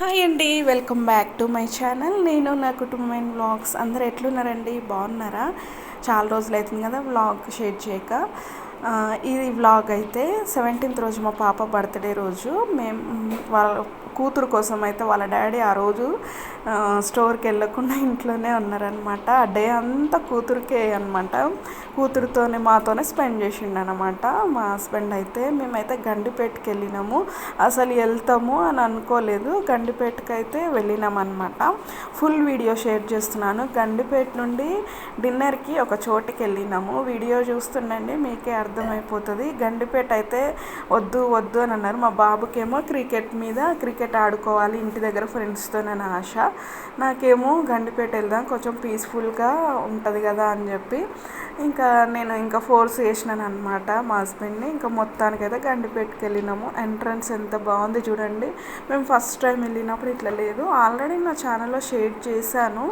Hi అండి welcome back to my channel. నేను నా కుటుంబమైన వ్లాగ్స్ అందరు ఎట్లున్నారండి? బాగున్నారా? చాలా రోజులు అవుతుంది కదా వ్లాగ్ షేర్ చేయక. ఈ ఇది వ్లాగ్ అయితే సెవెంటీన్త్ రోజు మా పాప బర్త్డే రోజు. మేము వాళ్ళ కూతురు కోసం అయితే వాళ్ళ డాడీ ఆ రోజు స్టోర్కి వెళ్ళకుండా ఇంట్లోనే ఉన్నారనమాట ఆ డే అంతా కూతురికే అనమాట కూతురుతోనే మాతోనే స్పెండ్ చేసిండు అనమాట మా హస్బెండ్ అయితే మేమైతే గండిపేటకి వెళ్ళినాము. అసలు వెళ్తాము అని అనుకోలేదు. గండిపేటకి అయితే వెళ్ళినాం అనమాట ఫుల్ వీడియో షేర్ చేస్తున్నాను. గండిపేట నుండి డిన్నర్కి ఒక చోటికి వెళ్ళినాము. వీడియో చూస్తుండండి మీకే అర్థమైపోతుంది. గండిపేట అయితే వద్దు వద్దు అని అన్నారు. మా బాబుకేమో క్రికెట్ మీద క్రికెట్ ఆడుకోవాలి ఇంటి దగ్గర ఫ్రెండ్స్తో అని ఆశ. నాకేమో గండిపేట వెళ్దాం కొంచెం పీస్ఫుల్గా ఉంటుంది కదా అని చెప్పి. ఇంకా నేను ఇంకా ఫోర్స్ చేసినాను అనమాట మా హస్బెండ్ని. ఇంకా మొత్తానికైతే గండిపేటకి వెళ్ళినాము. ఎంట్రన్స్ ఎంత బాగుంది చూడండి. మేము ఫస్ట్ టైం వెళ్ళినప్పుడు ఇట్లా లేదు. ఆల్రెడీ నా ఛానల్లో షేర్ చేశాను.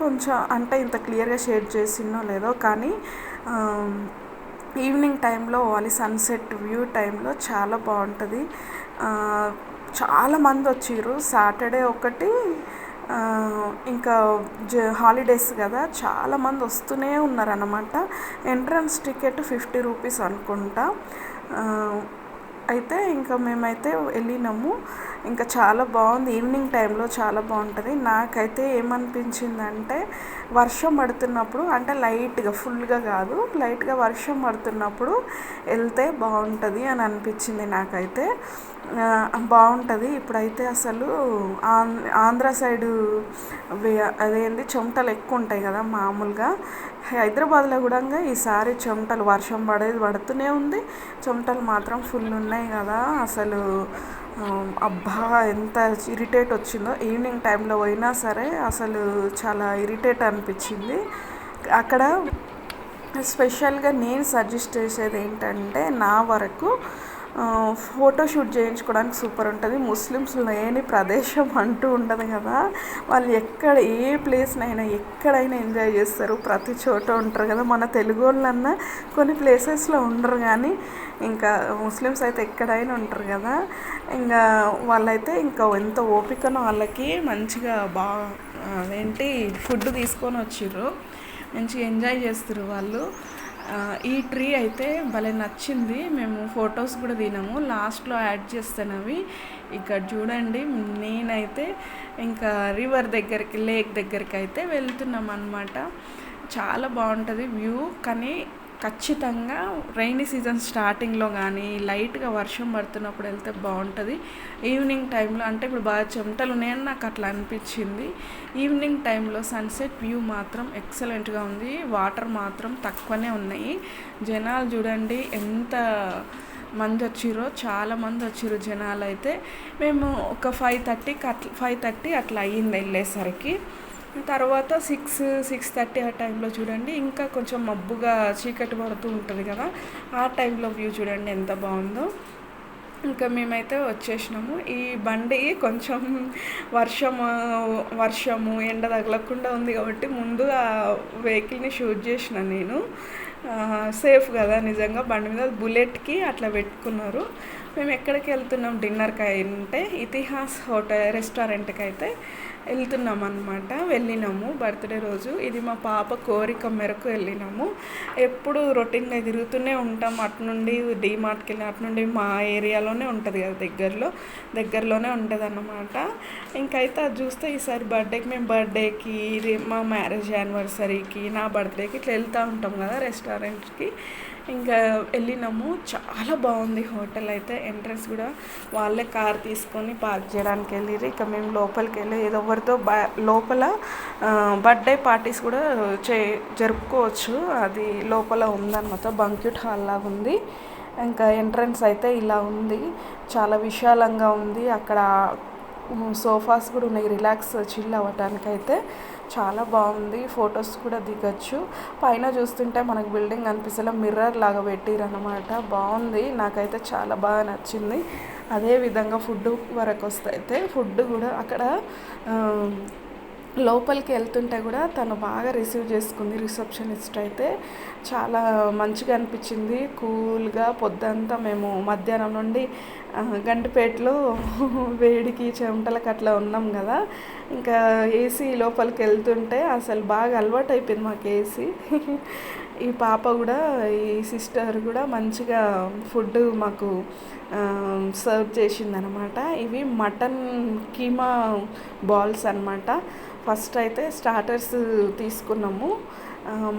కొంచెం అంటే ఇంత క్లియర్గా షేర్ చేసినో లేదో కానీ ఈవినింగ్ టైంలో పోవాలి సన్సెట్ వ్యూ టైంలో చాలా బాగుంటుంది. చాలామంది వచ్చారు వచ్చిర్రు. సాటర్డే ఒకటి ఇంకా జ హాలిడేస్ కదా చాలామంది వస్తూనే ఉన్నారన్నమాట. ఎంట్రన్స్ టికెట్ ఫిఫ్టీ రూపీస్ అనుకుంటా. అయితే ఇంకా మేమైతే వెళ్ళినాము. ఇంకా చాలా బాగుంది. ఈవినింగ్ టైంలో చాలా బాగుంటుంది. నాకైతే ఏమనిపించిందంటే వర్షం పడుతున్నప్పుడు అంటే లైట్గా ఫుల్గా కాదు లైట్గా వర్షం పడుతున్నప్పుడు వెళ్తే బాగుంటుంది అని అనిపించింది నాకైతే. బాగుంటుంది. ఇప్పుడైతే అసలు ఆం- ఆంధ్ర సైడు అదేంది అదేంటి చెమటలు ఎక్కువ ఉంటాయి కదా మామూలుగా. హైదరాబాద్లో కూడా ఈసారి చెమటలు వర్షం పడేది పడుతూనే ఉంది. చెమటలు మాత్రం ఫుల్ ఉన్నాయి కదా అసలు. అబ్బా ఎంత ఇరిటేట్ వచ్చిందో. ఈవినింగ్ టైంలో పోయినా సరే అసలు చాలా ఇరిటేట్ అనిపించింది. అక్కడ స్పెషల్గా నేను సజెస్ట్ చేసేది ఏంటంటే నా వరకు ఫోటోషూట్ చేయించుకోవడానికి సూపర్ ఉంటుంది. ముస్లిమ్స్ లేని ప్రదేశం అంటూ ఉండదు కదా. వాళ్ళు ఎక్కడ ఏ ప్లేస్నైనా ఎక్కడైనా ఎంజాయ్ చేస్తారు. ప్రతి చోట ఉంటారు కదా. మన తెలుగు వాళ్ళన్నా కొన్ని ప్లేసెస్లో ఉండరు కానీ ఇంకా ముస్లిమ్స్ అయితే ఎక్కడైనా ఉంటారు కదా. ఇంకా వాళ్ళైతే ఇంకా ఎంత ఓపికనో వాళ్ళకి మంచిగా బాగా అదేంటి ఫుడ్ తీసుకొని వచ్చిర్రు. మంచిగా ఎంజాయ్ చేస్తారు వాళ్ళు. ఈ ట్రీ అయితే భలే నచ్చింది. మేము ఫొటోస్ కూడా తినాము లాస్ట్లో యాడ్ చేస్తాను అవి ఇక్కడ చూడండి నేనైతే ఇంకా రివర్ దగ్గరికి లేక్ దగ్గరికి అయితే వెళ్తున్నాం అనమాట చాలా బాగుంటుంది వ్యూ. కానీ ఖచ్చితంగా రైనీ సీజన్ స్టార్టింగ్లో కానీ లైట్గా వర్షం పడుతున్నప్పుడు వెళ్తే బాగుంటుంది ఈవినింగ్ టైంలో అంటే ఇప్పుడు బాగా చెమటలు ఉన్నాయని నాకు అట్లా అనిపించింది. ఈవినింగ్ టైంలో సన్సెట్ వ్యూ మాత్రం ఎక్సలెంట్గా ఉంది. వాటర్ మాత్రం తక్కువనే ఉన్నాయి. జనాలు చూడండి ఎంత మంది వచ్చిర్రో చాలా మంది వచ్చిర్రు జనాలు అయితే మేము ఒక ఫైవ్ థర్టీకి అట్లా ఫైవ్ థర్టీ అట్లా అయ్యింది వెళ్ళేసరికి. తర్వాత సిక్స్ సిక్స్ థర్టీ ఆ టైంలో చూడండి. ఇంకా కొంచెం మబ్బుగా చీకటి పడుతూ ఉంటుంది కదా ఆ టైంలో వ్యూ చూడండి ఎంత బాగుందో. ఇంకా మేమైతే వచ్చేసినాము. ఈ బండి కొంచెం వర్షము వర్షము ఎండ తగలకుండా ఉంది కాబట్టి ముందు ఆ వెహికల్ని షూట్ చేసిన నేను. సేఫ్ కదా నిజంగా బండి మీద. బుల్లెట్కి అట్లా పెట్టుకున్నారు. మేము ఎక్కడికి వెళ్తున్నాం? డిన్నర్కి అంటే ఇతిహాస్ హోటల్ రెస్టారెంట్కి అయితే వెళ్తున్నాం అనమాట వెళ్ళినాము. బర్త్డే రోజు ఇది మా పాప కోరిక మేరకు వెళ్ళినాము. ఎప్పుడు రొటీన్గా తిరుగుతూనే ఉంటాం. అటు నుండి డీమార్ట్కి వెళ్ళి అటు నుండి మా ఏరియాలోనే ఉంటుంది కదా దగ్గరలో. దగ్గరలోనే ఉంటుంది అన్నమాట ఇంకైతే అది చూస్తే ఈసారి బర్త్డేకి మేము బర్త్డేకి ఇది మా మ్యారేజ్ యానివర్సరీకి నా బర్త్డేకి ఇట్లా వెళ్తూ ఉంటాం కదా రెస్టారెంట్కి. ఇంకా వెళ్ళినాము. చాలా బాగుంది హోటల్ అయితే ఎంట్రన్స్ కూడా. వాళ్ళే కార్ తీసుకొని పార్క్ చేయడానికి వెళ్ళిర్రు. ఇక మేము లోపలికి వెళ్ళి ఏదో ఎవరితో బ- లోపల బర్త్డే పార్టీస్ కూడా చే జరుపుకోవచ్చు. అది లోపల ఉందన్నమాట. బంక్యూట్ హాల్ లాగా ఉంది. ఇంకా ఎంట్రన్స్ అయితే ఇలా ఉంది. చాలా విశాలంగా ఉంది. అక్కడ సోఫాస్ కూడా ఉన్నాయి. రిలాక్స్ చిల్ అవ్వటానికైతే. అయితే చాలా బాగుంది. ఫొటోస్ కూడా దిగచ్చు. పైన చూస్తుంటే మనకు బిల్డింగ్ అనిపిస్తలే మిర్రర్ లాగా పెట్టిరనమాట బాగుంది. నాకైతే చాలా బాగా నచ్చింది. అదే విధంగా ఫుడ్ వరకు వస్తే అయితే ఫుడ్ కూడా అక్కడ లోపలికి వెళ్తుంటే కూడా తను బాగా రిసీవ్ చేసుకుంది రిసెప్షనిస్ట్ అయితే. చాలా మంచిగా అనిపించింది. కూల్గా పొద్దంతా మేము మధ్యాహ్నం నుండి గంటిపేటలో వేడికి చెమటలకు అట్లా ఉన్నాం కదా. ఇంకా ఏసీ లోపలికి వెళ్తుంటే అసలు బాగా అలవాటు అయిపోయింది మాకు ఏసీ. ఈ పాప కూడా ఈ సిస్టర్ కూడా మంచిగా ఫుడ్ మాకు సర్వ్ చేసిందనమాట. ఇవి మటన్ కీమా బాల్స్ అనమాట ఫస్ట్ అయితే స్టార్టర్స్ తీసుకున్నాము.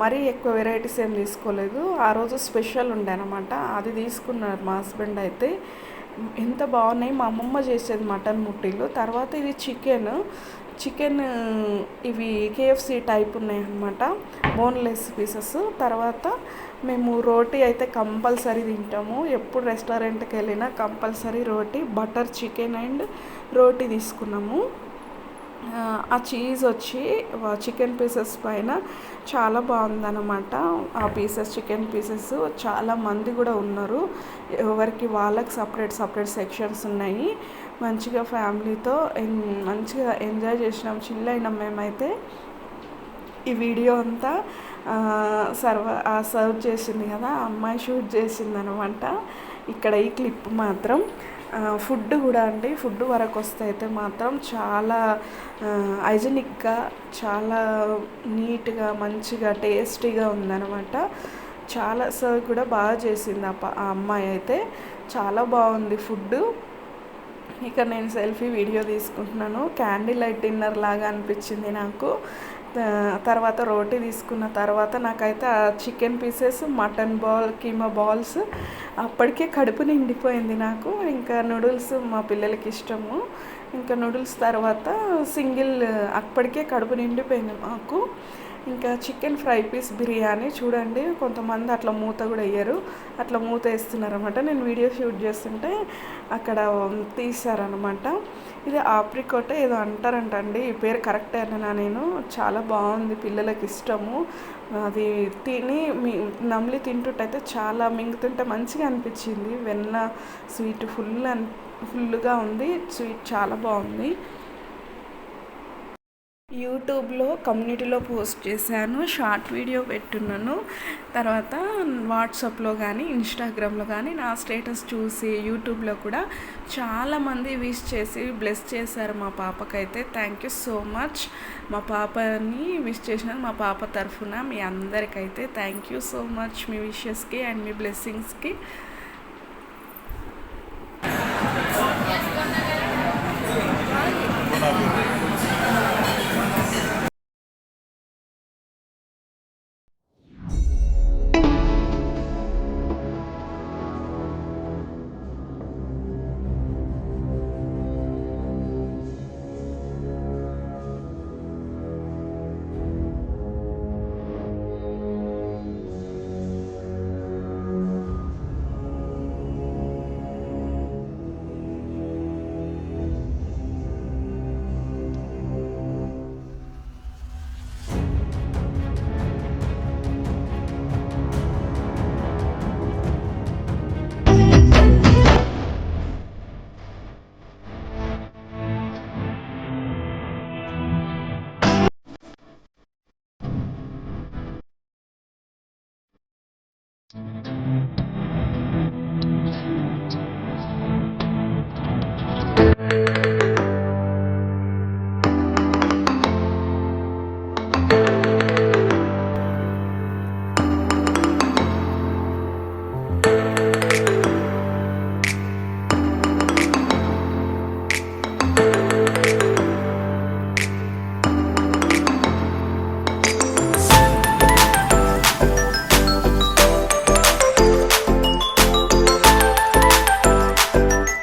మరీ ఎక్కువ వెరైటీస్ ఏం తీసుకోలేదు. ఆ రోజు స్పెషల్ ఉండే అనమాట అది తీసుకున్నారు మా హస్బెండ్ అయితే. ఎంత బాగున్నాయి. మా అమ్మమ్మ చేసేది మటన్ ముట్టిలు. తర్వాత ఇది చికెన్ చికెన్ ఇవి కేఎఫ్సి టైప్ ఉన్నాయన్నమాట బోన్లెస్ పీసెస్ తర్వాత మేము రోటీ అయితే కంపల్సరీ తింటాము. ఎప్పుడు రెస్టారెంట్కి వెళ్ళినా compulsory roti butter chicken and roti తీసుకున్నాము. ఆ చీజ్ వచ్చి చికెన్ పీసెస్ పైన చాలా బాగుందన్నమాట. ఆ పీసెస్ చికెన్ పీసెస్ చాలా మంది కూడా ఉన్నారు. ఎవరికి వాళ్ళకి సపరేట్ సపరేట్ సెక్షన్స్ ఉన్నాయి. మంచిగా ఫ్యామిలీతో మంచిగా ఎంజాయ్ చేసినాం. చిల్ అయినాం మేమైతే. ఈ వీడియో అంతా సర్వ సర్వ్ చేసింది కదా అమ్మాయి షూట్ చేసింది అనమాట ఇక్కడ ఈ క్లిప్ మాత్రం. ఫుడ్ కూడా అండి. ఫుడ్ వరకు వస్తే అయితే మాత్రం చాలా హైజెనిక్గా చాలా నీట్గా మంచిగా టేస్టీగా ఉందనమాట చాలా సర్వ్ కూడా బాగా చేసింది ఆ అమ్మాయి అయితే. చాలా బాగుంది ఫుడ్. ఇక నేను సెల్ఫీ వీడియో తీసుకుంటున్నాను. క్యాండిల్ లైట్ డిన్నర్ లాగా అనిపించింది నాకు. తర్వాత రోటీ తీసుకున్న తర్వాత నాకైతే ఆ chicken pieces mutton ball keema balls అప్పటికే కడుపు నిండిపోయింది నాకు. ఇంకా నూడిల్స్ మా పిల్లలకి ఇష్టము. ఇంకా నూడిల్స్ తర్వాత సింగిల్ అప్పటికే కడుపు నిండిపోయింది మాకు. ఇంకా చికెన్ ఫ్రై పీస్ బిర్యానీ చూడండి. కొంతమంది అట్లా మూత కూడా వేయరు. అట్లా మూత వేస్తున్నారనమాట నేను వీడియో షూట్ చేస్తుంటే అక్కడ తీసారనమాట ఇది ఆప్రికోట ఏదో అంటారంట అండి ఈ పేరు కరెక్ట్ అన్నా నేను? చాలా బాగుంది. పిల్లలకి ఇష్టము. అది తిని మీ నమ్లి తింటుంటైతే చాలా మింగుతుంటే మంచిగా అనిపించింది. వెన్న స్వీట్ ఫుల్ అన్ ఫుల్గా ఉంది. స్వీట్ చాలా బాగుంది. యూట్యూబ్లో కమ్యూనిటీలో పోస్ట్ చేశాను షార్ట్ వీడియో పెట్టున్నాను. తర్వాత వాట్సాప్లో కానీ ఇన్స్టాగ్రామ్లో కానీ నా స్టేటస్ చూసి యూట్యూబ్లో కూడా చాలామంది విష్ చేసి బ్లెస్ చేశారు మా పాపకైతే. Thank you so much. మా పాపని విష్ చేసిన మా పాప తరఫున మీ అందరికైతే థ్యాంక్ యూ సో మచ్ మీ విషెస్కి అండ్ మీ బ్లెస్సింగ్స్కి.